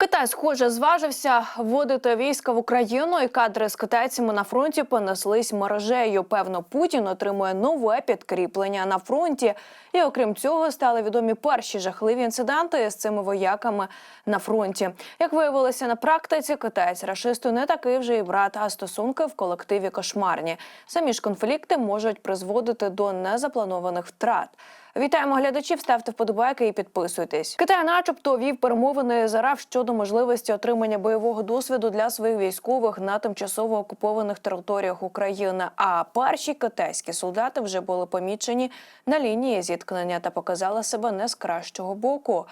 Китай, схоже, зважився вводити війська в Україну, і кадри з китайцями на фронті понеслись мережею. Певно, Путін отримує нове підкріплення на фронті. І окрім цього, стали відомі перші жахливі інциденти з цими вояками на фронті. Як виявилося на практиці, китаєць рашисту не такий вже і брат, а стосунки в колективі кошмарні. Самі ж конфлікти можуть призводити до незапланованих втрат. Вітаємо глядачів, ставте вподобайки і підписуйтесь. Китай, начебто, вів перемовини з РФ щодо можливості отримання бойового досвіду для своїх військових на тимчасово окупованих територіях України. А перші китайські солдати вже були помічені на лінії зіткнення та показали себе не з кращого боку.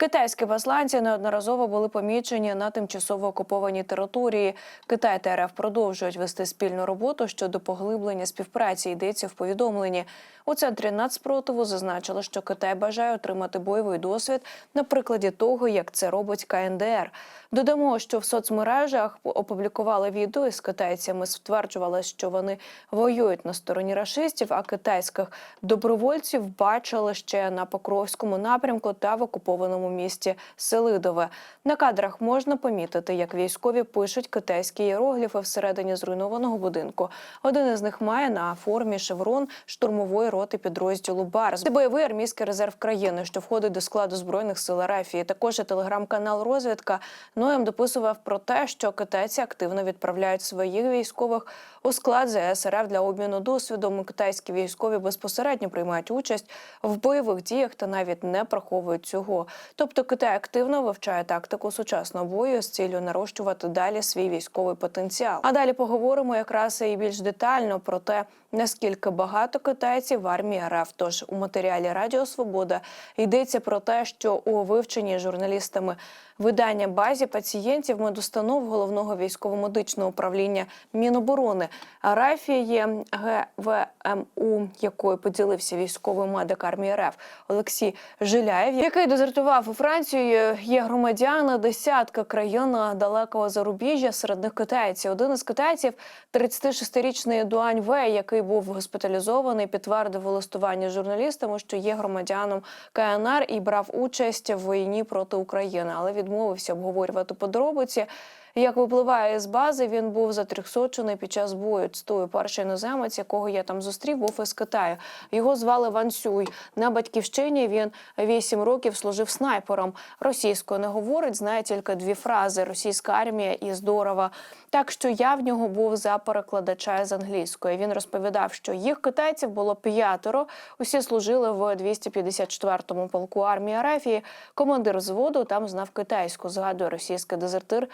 Китайські посланці неодноразово були помічені на тимчасово окупованій території. Китай та РФ продовжують вести спільну роботу щодо поглиблення співпраці. Йдеться в повідомленні. У центрі нацпротиву зазначили, що Китай бажає отримати бойовий досвід на прикладі того, як це робить КНДР. Додамо, що в соцмережах опублікували відео із китайцями. Стверджували, що вони воюють на стороні рашистів, а китайських добровольців бачили ще на Покровському напрямку та в окупованому місті Селидове. На кадрах можна помітити, як військові пишуть китайські іерогліфи всередині зруйнованого будинку. Один із них має на формі шеврон штурмової роти підрозділу Барс. Це бойовий армійський резерв країни, що входить до складу збройних сил Арафії. Також телеграм-канал Розвідка Ноєм дописував про те, що китайці активно відправляють своїх військових у склад ЗС РФ для обміну досвідом. Китайські військові безпосередньо приймають участь в бойових діях та навіть не приховують цього. Тобто Китай активно вивчає тактику сучасного бою з ціллю нарощувати далі свій військовий потенціал. А далі поговоримо якраз і більш детально про те, наскільки багато китайців в армії РФ. Тож у матеріалі Радіо Свобода йдеться про те, що у вивченні журналістами видання базі пацієнтів медустанов головного військово-медичного управління Міноборони Арафії ГВМУ, якою поділився військовий медик армії РФ Олексій Жиляєв, який дезертував у Францію. Є громадяни десятка країн далекого зарубіжжя, серед них китайці. Один із китайців, 36-річний Дуань Вей, який був госпіталізований, підтвердив у листуванні журналістами, що є громадяном КНР і брав участь в війні проти України, але відмовився обговорювати подробиці. Як випливає з бази, він був затрьохсочений під час бою. Цитую, перший іноземець, якого я там зустрів, був із Китаю. Його звали Ван Сюй. На батьківщині він вісім років служив снайпером. Російською не говорить, знає тільки дві фрази: російська армія і здорова. Так що я в нього був за перекладача з англійської. Він розповідав, що їх китайців було п'ятеро. Усі служили в 254-му полку армії Арафії. Командир взводу там знав китайську. Згадує російський дезертир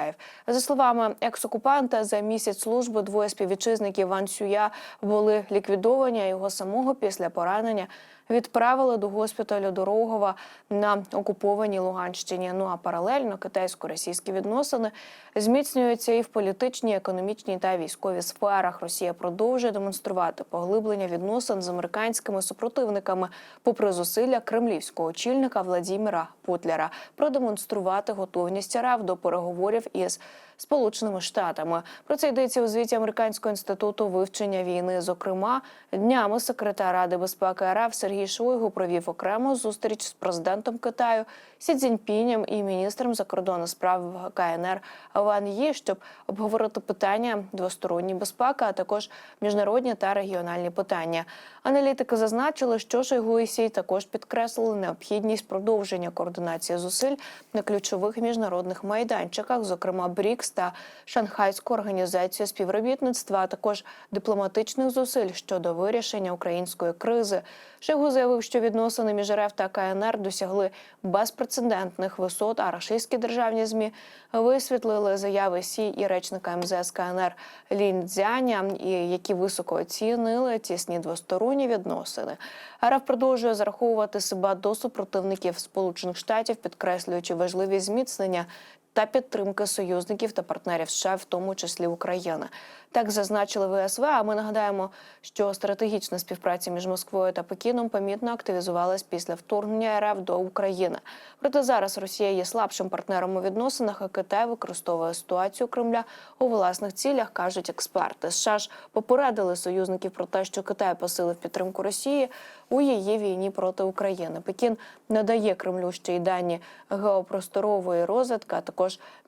Жиляєв. За словами екс-окупанта, за місяць служби двоє співвітчизників Ван Сюя були ліквідовані. а Його самого після поранення відправили до госпіталю Дорогова на окупованій Луганщині. Ну а паралельно китайсько-російські відносини зміцнюються і в політичній, економічній та військовій сферах. Росія продовжує демонструвати поглиблення відносин з американськими супротивниками, попри зусилля кремлівського очільника Владіміра Путляра продемонструвати готовність РФ до переговорів із Сполученими Штатами. Про це йдеться у звіті Американського інституту вивчення війни. Зокрема, днями секретар Ради безпеки РФ Сергій Шойгу провів окрему зустріч з президентом Китаю Сі Цзіньпінем і міністром закордонних справ КНР Ван Ї, щоб обговорити питання двосторонньої безпеки, а також міжнародні та регіональні питання. Аналітики зазначили, що Шойгу і Сі також підкреслили необхідність продовження координації зусиль на ключових міжнародних майданчиках, зокрема БРІКС та Шанхайську організацію співробітництва, а також дипломатичних зусиль щодо вирішення української кризи. Шойгу заявив, що відносини між РФ та КНР досягли безпрецедентних висот. А рашистські державні змі висвітлили заяви Сі і речника МЗС КНР Лін Цзяня, і які високо оцінили тісні двосторонні відносини. РФ продовжує зараховувати себе до супротивників Сполучених Штатів, підкреслюючи важливість зміцнення та підтримки союзників та партнерів США, в тому числі України. Так зазначили ВСВ. А ми нагадаємо, що стратегічна співпраця між Москвою та Пекіном помітно активізувалась після вторгнення РФ до України. Проте зараз Росія є слабшим партнером у відносинах, а Китай використовує ситуацію Кремля у власних цілях, кажуть експерти. США ж попередили союзників про те, що Китай посилив підтримку Росії у її війні проти України. Пекін надає Кремлю ще й дані геопросторової розвитки,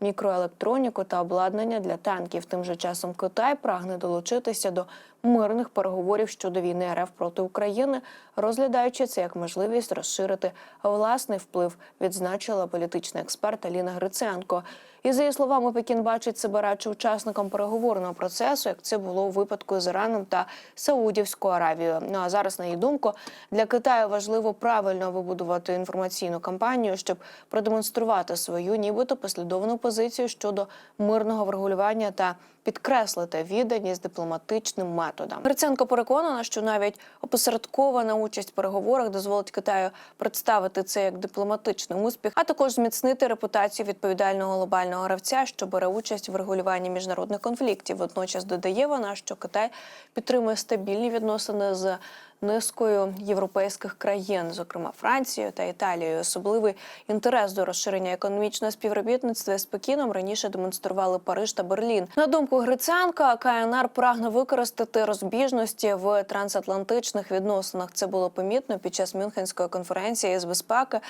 мікроелектроніку та обладнання для танків. Тим же часом Китай прагне долучитися до мирних переговорів щодо війни РФ проти України, розглядаючи це як можливість розширити власний вплив, відзначила політична експерт Аліна Гриценко. І за її словами, Пекін бачить себе радше учасником переговорного процесу, як це було у випадку з Іраном та Саудівською Аравією. Ну а зараз, на її думку, для Китаю важливо правильно вибудувати інформаційну кампанію, щоб продемонструвати свою, нібито послідовну позицію щодо мирного врегулювання та підкреслити відданість дипломатичним методам. Гриценко переконана, що навіть опосередкована участь в переговорах дозволить Китаю представити це як дипломатичний успіх, а також зміцнити репутацію відповідального глобального гравця, що бере участь в регулюванні міжнародних конфліктів. Водночас додає вона, що Китай підтримує стабільні відносини з низкою європейських країн, зокрема Францією та Італією. Особливий інтерес до розширення економічного співробітництва з Пекіном раніше демонстрували Париж та Берлін. На думку Гриценка, КНР прагне використати розбіжності в трансатлантичних відносинах. Це було помітно під час Мюнхенської конференції з безпеки,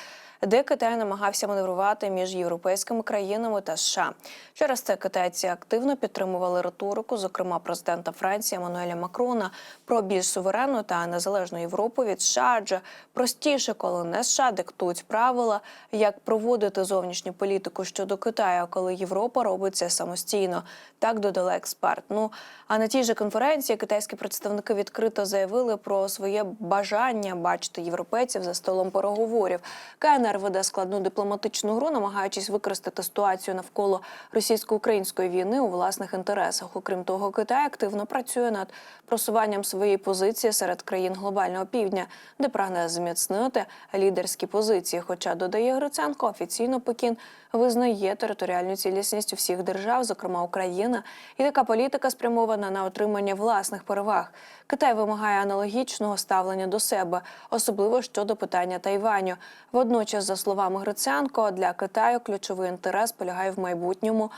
де Китай намагався маневрувати між європейськими країнами та США. Через це китайці активно підтримували риторику, зокрема президента Франції Еммануеля Макрона, про більш суверенну та незалежну Європу від США, адже простіше, коли не США диктують правила, як проводити зовнішню політику щодо Китаю, коли Європа робить це самостійно. Так додала експерт. Ну а на тій же конференції китайські представники відкрито заявили про своє бажання бачити європейців за столом переговорів. КНР веде складну дипломатичну гру, намагаючись використати ситуацію навколо російсько-української війни у власних інтересах. Окрім того, Китай активно працює над просуванням своєї позиції серед країн глобального півдня, де прагне зміцнити лідерські позиції. Хоча додає Гриценко, офіційно Пекін визнає територіальну цілісність всіх держав, зокрема Україна, і така політика спрямована на отримання власних переваг. Китай вимагає аналогічного ставлення до себе, особливо щодо питання Тайваню. Водночас, за словами Гриценко, для Китаю ключовий інтерес полягає в майбутньому.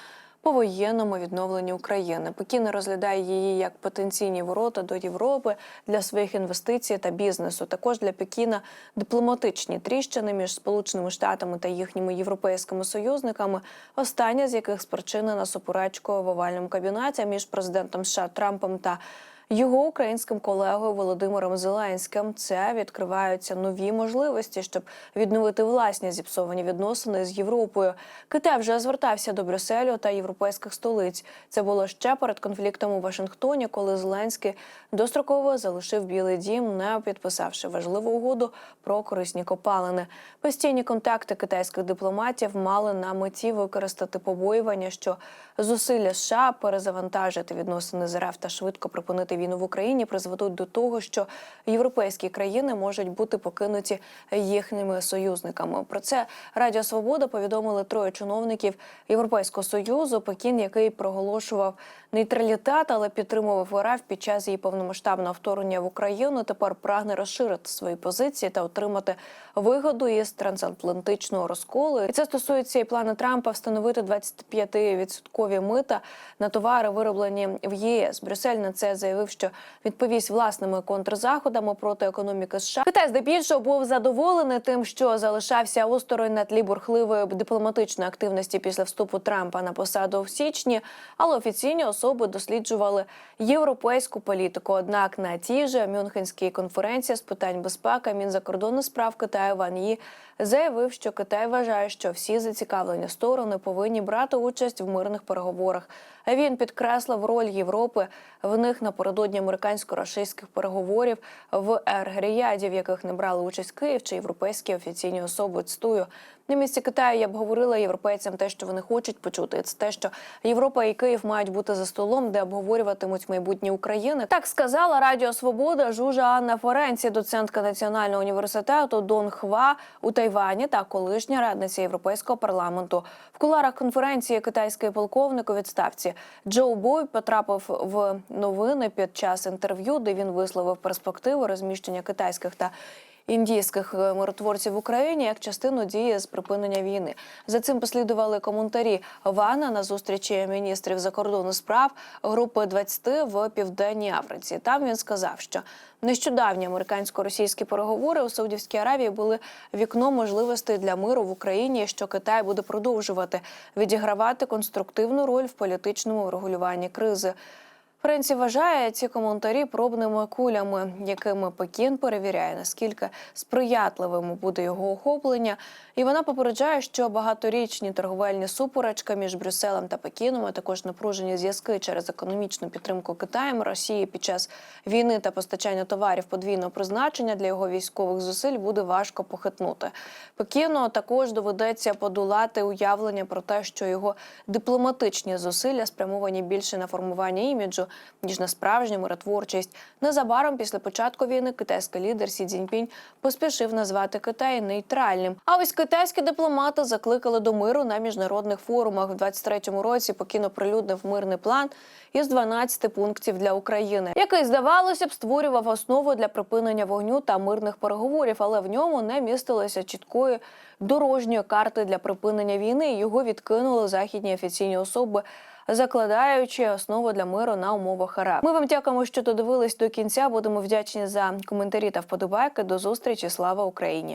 Повоєнному відновленні України Пекін розглядає її як потенційні ворота до Європи для своїх інвестицій та бізнесу. Також для Пекіна дипломатичні тріщини між Сполученими Штатами та їхніми європейськими союзниками. Остання з яких спричинена суперечкою в овальному кабінеті між президентом США Трампом та його українським колегою Володимиром Зеленським це відкриваються нові можливості, щоб відновити власні зіпсовані відносини з Європою. Китай вже звертався до Брюсселю та європейських столиць. Це було ще перед конфліктом у Вашингтоні, коли Зеленський достроково залишив Білий Дім, не підписавши важливу угоду про корисні копалини. Постійні контакти китайських дипломатів мали на меті використати побоювання, що зусилля США перезавантажити відносини з РФ та швидко припинити війну в Україні призведуть до того, що європейські країни можуть бути покинуті їхніми союзниками. Про це Радіо Свобода повідомили троє чиновників Європейського союзу. Пекін, який проголошував нейтралітет, але підтримував РФ під час її повномасштабного вторгнення в Україну. Тепер прагне розширити свої позиції та отримати вигоду із трансатлантичного розколу. І це стосується і плану Трампа встановити 25% мита на товари, вироблені в ЄС. Брюссель на це заявив, що відповість власними контрзаходами проти економіки США. Китай здебільшого був задоволений тим, що залишався осторонь на тлі бурхливої дипломатичної активності після вступу Трампа на посаду в січні, але офіційні особи досліджували європейську політику. Однак на тій же Мюнхенській конференції з питань безпеки Мінзакордонних справ Китаю Ван Ї заявив, що Китай вважає, що всі зацікавлені сторони повинні брати участь в мирних переговорах. Він підкреслив роль Європи в них напередодні американсько-рашистських переговорів в Ергріяді, в яких не брали участь Київ чи європейські офіційні особи. Цитую, на місці Китаю я б говорила європейцям те, що вони хочуть почути. Це те, що Європа і Київ мають бути за столом, де обговорюватимуть майбутнє України. Так сказала Радіо Свобода Жужа Анна Форенці, доцентка Національного університету Дон Хва у Тайвані та колишня радниця Європейського парламенту. В куларах конференції китайський полковник у відставці Джо Бой потрапив в новини під час інтерв'ю, де він висловив перспективу розміщення китайських та індійських е, миротворців в Україні як частину дії з припинення війни. За цим послідували коментарі Вана на зустрічі міністрів закордонних справ групи 20 в південній Африці. Там він сказав, що нещодавні американсько-російські переговори у Саудівській Аравії були вікном можливостей для миру в Україні, що Китай буде продовжувати відігравати конструктивну роль в політичному врегулюванні кризи. Френсі вважає ці коментарі пробними кулями, якими Пекін перевіряє, наскільки сприятливим буде його охоплення. І вона попереджає, що багаторічні торговельні суперечки між Брюсселем та Пекіном, а також напружені зв'язки через економічну підтримку Китаєм Росії під час війни та постачання товарів подвійного призначення для його військових зусиль буде важко похитнути. Пекіну також доведеться подолати уявлення про те, що його дипломатичні зусилля спрямовані більше на формування іміджу ніж на справжню миротворчість. Незабаром після початку війни китайський лідер Сі Цзіньпінь поспішив назвати Китай нейтральним. А ось китайські дипломати закликали до миру на міжнародних форумах. В 23-му році Пекін оприлюднив мирний план із 12 пунктів для України, який здавалося б створював основу для припинення вогню та мирних переговорів, але в ньому не містилося чіткої дорожньої карти для припинення війни. Його відкинули західні офіційні особи закладаючи основу для миру на умовах АРА. Ми вам дякуємо, що додивились до кінця. Будемо вдячні за коментарі та вподобайки. До зустрічі. Слава Україні!